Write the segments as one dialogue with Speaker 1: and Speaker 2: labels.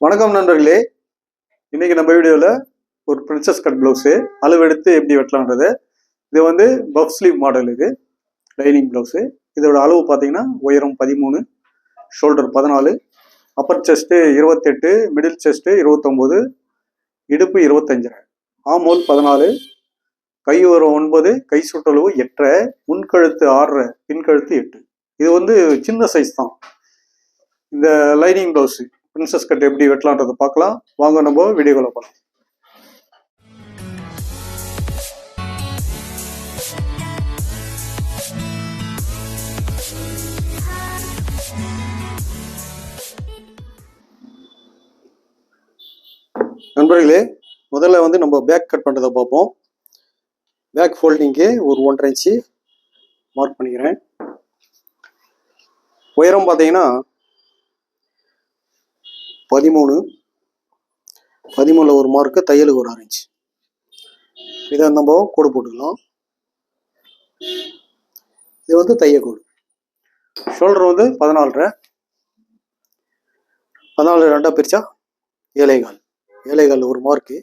Speaker 1: வணக்கம் நண்பர்களே. இன்னைக்கு நம்ம வீடியோவில் ஒரு பிரின்சஸ் கட் ப்ளவுஸு அளவெடுத்து எப்படி வெட்டலான்றது இது வந்து பஃப் ஸ்லீவ் மாடல் இது லைனிங் ப்ளவுஸு இதோட அளவு பார்த்தீங்கன்னா உயரம் பதிமூணு ஷோல்டர் பதினாலு அப்பர் செஸ்ட்டு இருபத்தெட்டு மிடில் செஸ்ட்டு இருபத்தொம்போது இடுப்பு இருபத்தஞ்சரை ஆமோல் பதினாலு கை உரம் ஒன்பது கை சுற்றளவு எட்டரை முன்கழுத்து ஆறரை பின்கழுத்து எட்டு. இது வந்து சின்ன சைஸ் தான். இந்த லைனிங் ப்ளவுஸு பிரின்சஸ் கட் எப்படி வெட்டலான்றதை பார்க்கலாம். வாங்க நம்ம வீடியோக்குள்ள போகலாம் நண்பர்களே முதல்ல வந்து நம்ம பேக் கட் பண்ணுறதை பார்ப்போம். பேக் ஃபோல்டிங்க்கு ஒரு ஒன்றரை இன்ச்சு மார்க் பண்ணிக்கிறேன். உயரம் பார்த்தீங்கன்னா பதிமூணு. பதிமூணில் ஒரு மார்க்கு தையலுக்கு ஒரு ஆரஞ்சு இதை நம்ம கோடு போட்டுக்கலாம். இது வந்து தைய கோடு. ஷோல்டர் வந்து பதினாலரை. பதினாலு ரெண்டாக பிரித்தா ஏழைகால் ஏழைகால் ஒரு மார்க்கு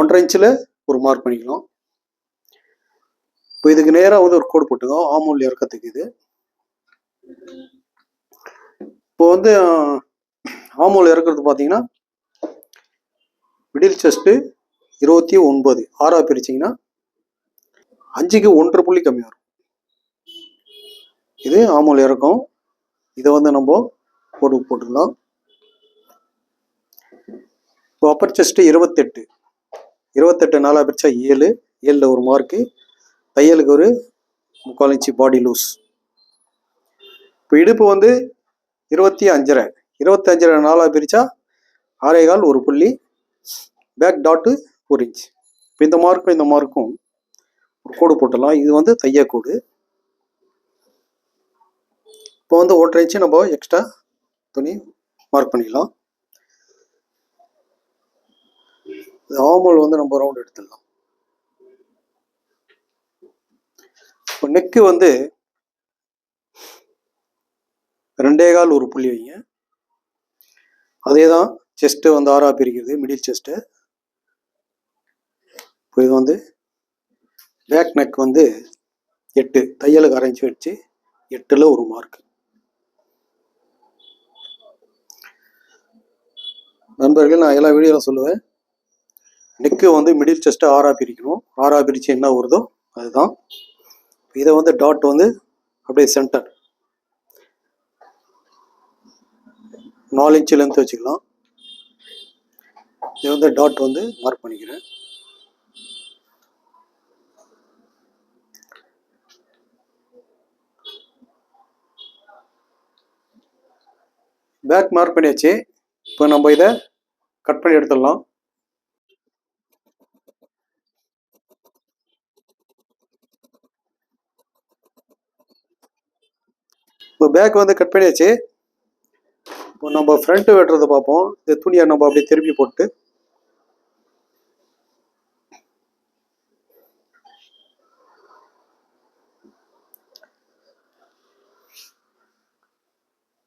Speaker 1: ஒன்றரை இன்ச்சில் ஒரு மார்க் பண்ணிக்கலாம். இப்போ இதுக்கு நேராக வந்து ஒரு கோடு போட்டுக்கோ ஆமூல் இறக்கத்துக்கு இது. இப்போ வந்து ஆமோல் இறக்குறது பார்த்தீங்கன்னா மிடில் செஸ்ட்டு இருபத்தி ஒன்பது ஆறாக பிரிச்சிங்கன்னா அஞ்சுக்கு ஒன்றரை புள்ளி கம்மியாக இருக்கும். இது ஆமோல் இறக்கம். இதை வந்து நம்ம போட்டு போட்டுக்கலாம் இப்போ அப்பர் செஸ்ட்டு இருபத்தெட்டு. இருபத்தெட்டு நாலாக பிரித்தா ஏழு. ஏழில் ஒரு மார்க்கு தையலுக்கு ஒரு முக்கால் இன்ச்சு பாடி லூஸ் இப்போ இடுப்பு வந்து இருபத்தி அஞ்சரை. இருபத்தஞ்சரை நாலாக பிரித்தா ஆறேகால் ஒரு புள்ளி பேக் டாட்டு ஒரு இன்ச் இப்போ இந்த மார்க்கும் இந்த மார்க்கும் ஒரு கோடு போட்டுடலாம். இது வந்து தையக்கோடு இப்போ வந்து ஒன்றரை இன்ச்சு நம்ம எக்ஸ்ட்ரா துணி மார்க் பண்ணிக்கலாம் ஆமல் வந்து நம்ம ரவுண்ட் எடுத்துடலாம். இப்போ நெக்கு வந்து ரெண்டே கால் ஒரு புள்ளி வைங்க. அதே தான் செஸ்ட்டு வந்து ஆறாக பிரிக்கிறது மிடில் செஸ்ட்டு இப்போ இது வந்து பேக் நெக் வந்து எட்டு தையலுக்கு அரைஞ்சி வச்சு எட்டில் ஒரு மார்க் நண்பர்கள் நான் எல்லா வீடியோவில் சொல்லுவேன். நெக்கு வந்து மிடில் செஸ்ட்டை ஆறாக பிரிக்கணும். ஆறாக பிரித்து என்ன வருதோ அதுதான். இதை வந்து டாட் வந்து அப்படியே சென்டர் நாலு இன்ச்சு லென்த் வச்சுக்கலாம். இது வந்து டாட் வந்து மார்க் பண்ணிக்கிறேன். பேக் மார்க் பண்ணியாச்சு. இப்போ நம்ம இதை கட் பண்ணி எடுத்துடலாம். இப்போ பேக் வந்து கட் பண்ணியாச்சு. இப்போ நம்ம ஃப்ரண்ட்டு வெட்டுறதை பார்ப்போம். இந்த துணியை நம்ம அப்படியே திருப்பி போட்டு.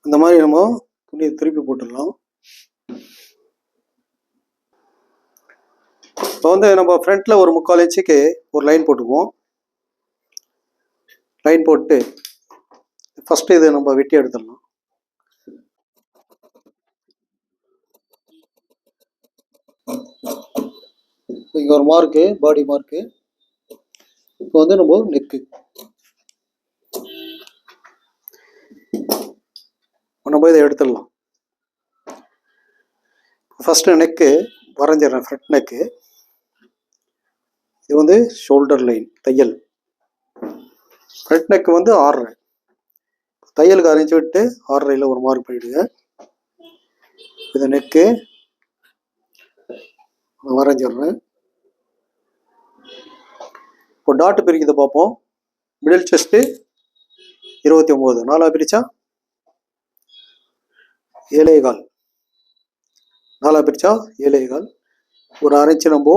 Speaker 1: இந்த மாதிரி நம்ம துணியை திருப்பி போட்டுடலாம். இப்போ வந்து நம்ம ஃப்ரண்ட்டில் ஒரு முக்கால் இன்ச்சுக்கு ஒரு லைன் போட்டுக்குவோம். லைன் போட்டு ஃபஸ்ட்டு இதை நம்ம வெட்டி எடுத்துடலாம். இங்கே ஒரு மார்க்கு பாடி மார்க்கு இப்போ வந்து நம்ம நெக்கு நம்ம இதை எடுத்துடலாம். ஃபஸ்ட்டு நெக்கு வரைஞ்சிடறேன் ஃப்ரண்ட் நெக்கு இது வந்து ஷோல்டர் லைன் தையல். ஃப்ரண்ட் நெக்கு வந்து ஆறரை தையலுக்கு அரைஞ்சி விட்டு ஆறரையில் ஒரு மார்க் பண்ணிவிடுங்க இது நெக்கு வரைஞ்சிடுறேன். இப்போ டாட்டு பிரிக்கிறத பார்ப்போம். மிடில் செஸ்ட்டு இருபத்தி ஒம்பது நாலா பிரிச்சா? ஏழே கால். நாலா பிரிச்சா? ஏழே கால். ஒரு அரைச்சி நம்ம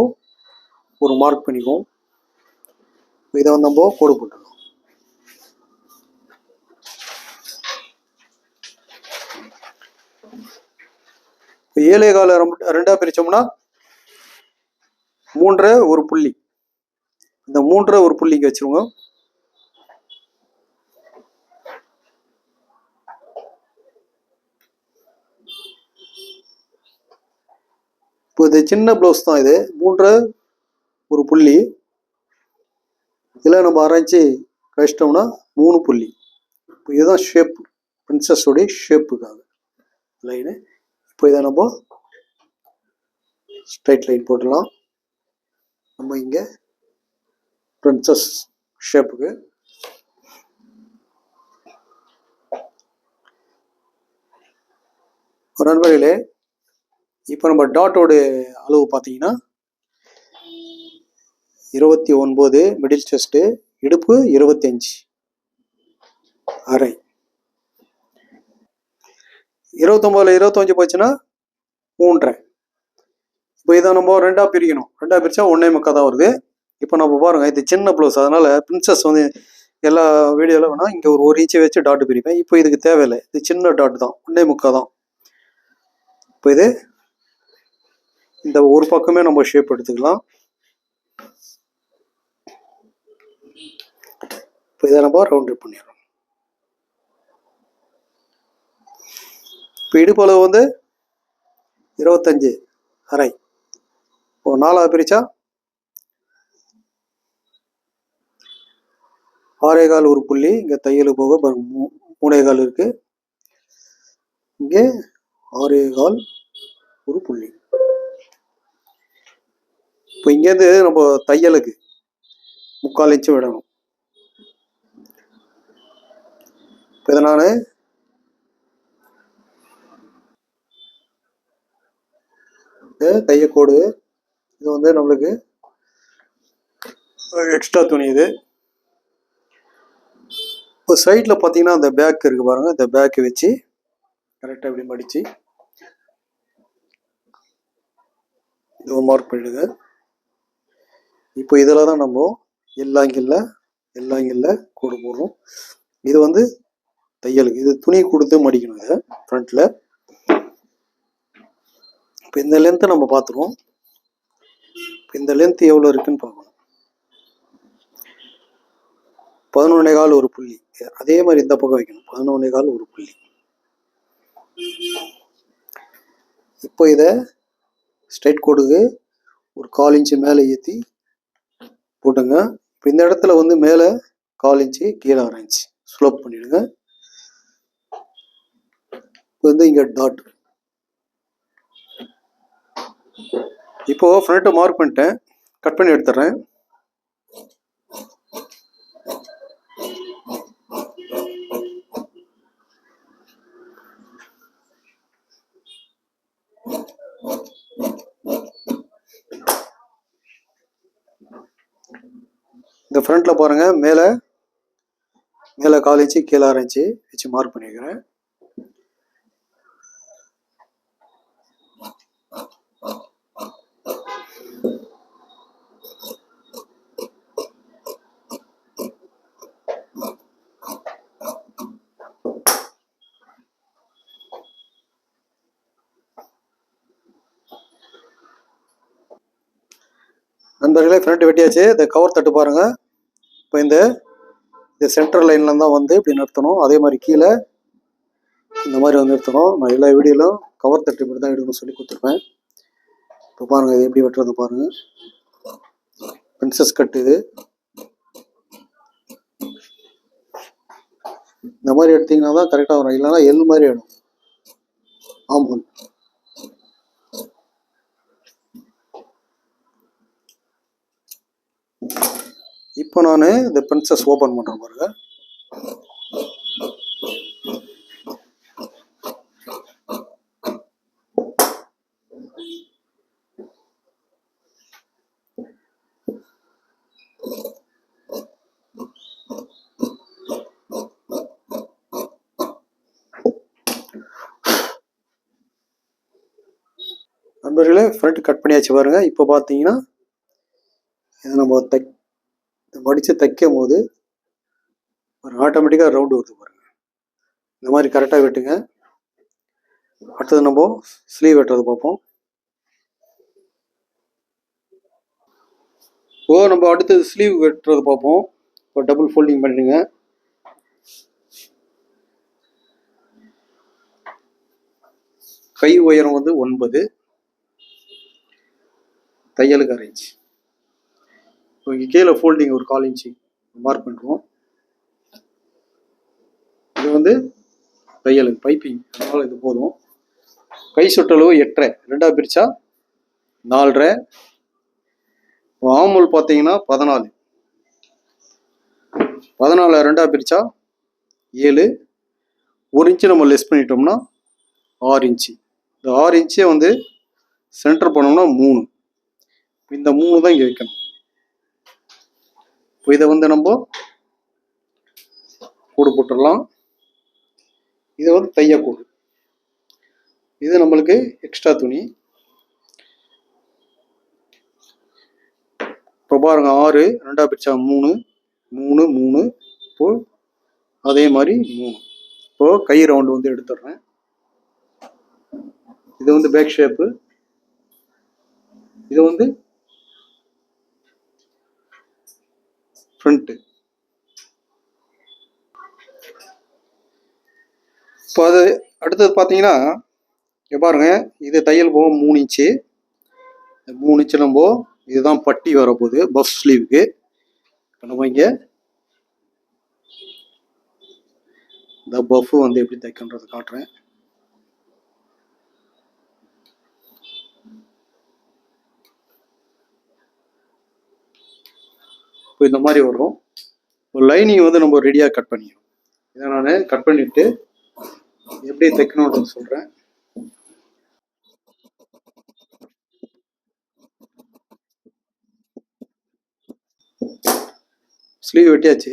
Speaker 1: ஒரு மார்க் பண்ணிக்குவோம். இதை வந்து நம்ம கோடு போட்டுருவோம் இப்போ ஏழே கால ரெண்டா பிரிச்சோம்னா மூன்றரை ஒரு புள்ளி. இந்த மூன்றரை ஒரு புள்ளி இங்க வச்சிருங்க. இப்போ இது சின்ன ப்ளவுஸ் தான் இது. மூன்றரை ஒரு புள்ளி. இதில் நம்ம ஆராய்ச்சி கழிச்சிட்டோம்னா மூணு புள்ளி. இப்போ இதுதான் ஷேப் பிரின்சஸோடைய ஷேப்புக்காக லைனு இப்போ இதை நம்ம ஸ்ட்ரைட் லைன் போட்டுடலாம். நம்ம இங்கே பிரின்சஸ் ஷேப்புக்கு ஒரு நண்பர்களே இப்போ நம்ம டாட்டோட அளவு பார்த்தீங்கன்னா இருபத்தி ஒன்பது மிடில் செஸ்ட்டு இடுப்பு இருபத்தஞ்சு அரை. இருபத்தொம்போதுல இருபத்தஞ்சு போச்சுன்னா மூன்றரை. இப்போ இதை நம்ம ரெண்டா பிரிக்கணும். ரெண்டா பிரித்தா ஒன்னே முக்கால் தான் வருது. இப்போ நம்ம பாருங்கள் இது சின்ன ப்ளவுஸ் அதனால் பிரின்சஸ் வந்து எல்லா வீடியோவில் வேணால் இங்கே ஒரு ஒரு இன்ச்சை வச்சு டாட் பிரிப்பேன். இப்போ இதுக்கு தேவையில்லை. இது சின்ன டாட் தான். ஒன்றே முக்கால் தான். இப்போ இது இந்த ஒரு பக்கமே நம்ம ஷேப் எடுத்துக்கலாம். இப்போ இதை நம்ம ரவுண்ட் பண்ணிடுறோம் இப்போ இடுப்பு அளவு வந்து இருபத்தஞ்சு அரை. இப்போ நாலாவது பிரித்தா பாறைகால் ஒரு புள்ளி இங்கே தையல் போக மூனைகால் மூ- இருக்கு. இங்கே ஆறேகால் ஒரு புள்ளி. இப்போ இங்கேருந்து நம்ம தையலுக்கு முக்கால் இன்ச்சு விடணும். இப்போ இதை நான் தையக்கோடு இது வந்து நம்மளுக்கு எக்ஸ்ட்ரா துணி இது. இப்போ சைடில் பார்த்தீங்கன்னா அந்த பேக் இருக்கு பாருங்க. இந்த பேக்கை வச்சு கரெக்டாக இப்படி மடித்து இது மார்க் பண்ணிடுங்க இப்போ இதில் தான் நம்ம எல்லாங்கில்ல எல்லாங்கில்ல கூடு போடுறோம். இது வந்து தையலுக்கு இது துணி கொடுத்து மடிக்கணும் இதை ஃப்ரண்ட்டில் இப்போ இந்த லென்த்தை நம்ம பார்த்துருவோம். இப்போ இந்த லென்த் எவ்வளோ இருக்குன்னு பார்க்கணும் பதினொன்னே கால் ஒரு புள்ளி. அதே மாதிரி இந்த பக்கம் வைக்கணும். பதினொன்னே கால் ஒரு புள்ளி. இப்போ இதை ஸ்ட்ரைட் கோடுக்கு ஒரு கால் இன்ச்சு மேலே ஏற்றி போட்டுங்க. இப்போ இந்த இடத்துல வந்து மேலே கால் இன்ச்சு கீழே அரை இன்ச்சு ஸ்லோப் பண்ணிடுங்க. இப்போ வந்து இங்கே டாட் இப்போது ஃப்ரண்ட்டை மார்க் பண்ணிட்டேன். கட் பண்ணி எடுத்துட்றேன். இந்த ஃப்ரண்ட்ல பாருங்க மேலே மேலே கால் இன்ச்சு கீழே ஆறு இன்ச்சு வச்சு மார்க் பண்ணிக்கிறேன் நண்பர்களே ஃப்ரண்ட் வெட்டியாச்சு. இந்த கவர் தட்டு பாருங்க. இப்போ இந்த இந்த சென்டர் லைன்ல தான் வந்து இப்படி நிறுத்தணும். அதே மாதிரி கீழே இந்த மாதிரி வந்து நிறுத்தணும். நான் எல்லா வீடியோலும் கவர் தட்டு இப்படி தான் எடுக்கணும்னு சொல்லி கொடுத்துருப்பேன். இப்போ பாருங்கள் இது எப்படி வெட்டுறது பாருங்கள் பிரின்சஸ் கட் இது. இந்த மாதிரி எடுத்தீங்கன்னா தான் கரெக்டாக வரும். இல்லைன்னா எல் மாதிரி ஆயிடும். ஆமாம். இப்போ நான் இந்த பிரின்சஸ் ஓப்பன் பண்ணுறேன் பாருங்க. நண்பர்களே ஃப்ரண்ட் கட் பண்ணியாச்சு பாருங்க. இப்போ பார்த்தீங்கன்னா இது நம்ம தைக் படித்து மடித்து தைக்கும் போது ஒரு ஆட்டோமேட்டிக்காக ரவுண்டு வருது பாருங்க. இந்த மாதிரி கரெக்டாக வெட்டுங்க. அடுத்தது நம்ம ஸ்லீவ் வெட்டுறது பார்ப்போம். ஓ நம்ம அடுத்தது ஸ்லீவ் வெட்டுறது பார்ப்போம். இப்போ டபுள் ஃபோல்டிங் பண்ணிடுங்க. கை உயரம் வந்து ஒன்பது. தையலுக்கு அரேஞ்ச் ஸோ இப்போ இங்கே கீழே ஃபோல்டிங் ஒரு கால் இன்ச்சு மார்க் பண்ணுறோம் இது வந்து தையலுக்கு பைப்பிங் அதனால் இது போதும். கை சுற்றளவு எட்டரை. ரெண்டாக பிரித்தா நாலரை. ஆமூல் பார்த்தீங்கன்னா பதினாலு. பதினாலு ரெண்டாக பிரிச்சா ஏழு. ஒரு இன்ச்சு நம்ம லெஸ் பண்ணிட்டோம்னா ஆறு இன்ச்சு. இந்த ஆறு இன்ச்சே வந்து சென்டர் பண்ணோம்னா மூணு. இந்த மூணு தான் இங்கே வைக்கணும். இப்போ இதை வந்து நம்ம கூடு போட்டுடலாம். இது வந்து தையக்கூடு இது நம்மளுக்கு எக்ஸ்ட்ரா துணி. இப்போ பாருங்க ஆறு ரெண்டா பிரிச்சா மூணு மூணு மூணு இப்போ அதே மாதிரி மூணு. இப்போ கை ரவுண்டு வந்து எடுத்துடுறேன். இது வந்து பேக் ஷேப்பு இது வந்து ஃப்ரண்ட்டு இப்போ அது அடுத்தது பார்த்தீங்கன்னா இங்க பாருங்க இது தையல் போக மூணு இன்ச்சு. மூணு இன்ச்சு நம்ம இதுதான் பட்டி வரப்போகுது பஃப் ஸ்லீவுக்கு நம்ம இங்கே இந்த பஃப் வந்து எப்படி தைக்கன்றது காட்டுறேன். இந்த மாதிரி வரும். லைனிங் வந்து நம்ம ரெடியாக கட் பண்ணிடும் இதை நான் கட் பண்ணிட்டு எப்படி தைக்கணும்னு சொல்கிறேன் ஸ்லீவ் வெட்டியாச்சு.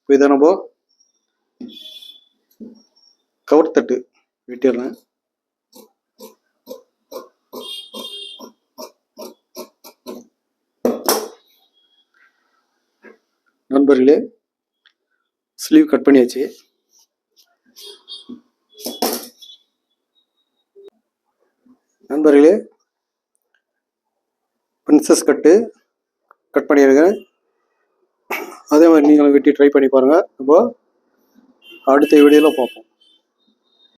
Speaker 1: இப்போ இதை நம்ம கவர் தட்டு வெட்டிடுறேன் நண்பர்களே ஸ்லீவ் கட் பண்ணியாச்சு. நண்பர்களே பிரின்சஸ் கட்டு கட் பண்ணியிருக்கேன் அதே மாதிரி நீங்களும் வெட்டி ட்ரை பண்ணி பாருங்கள் நம்ம அடுத்த வீடியோவில் பார்ப்போம்.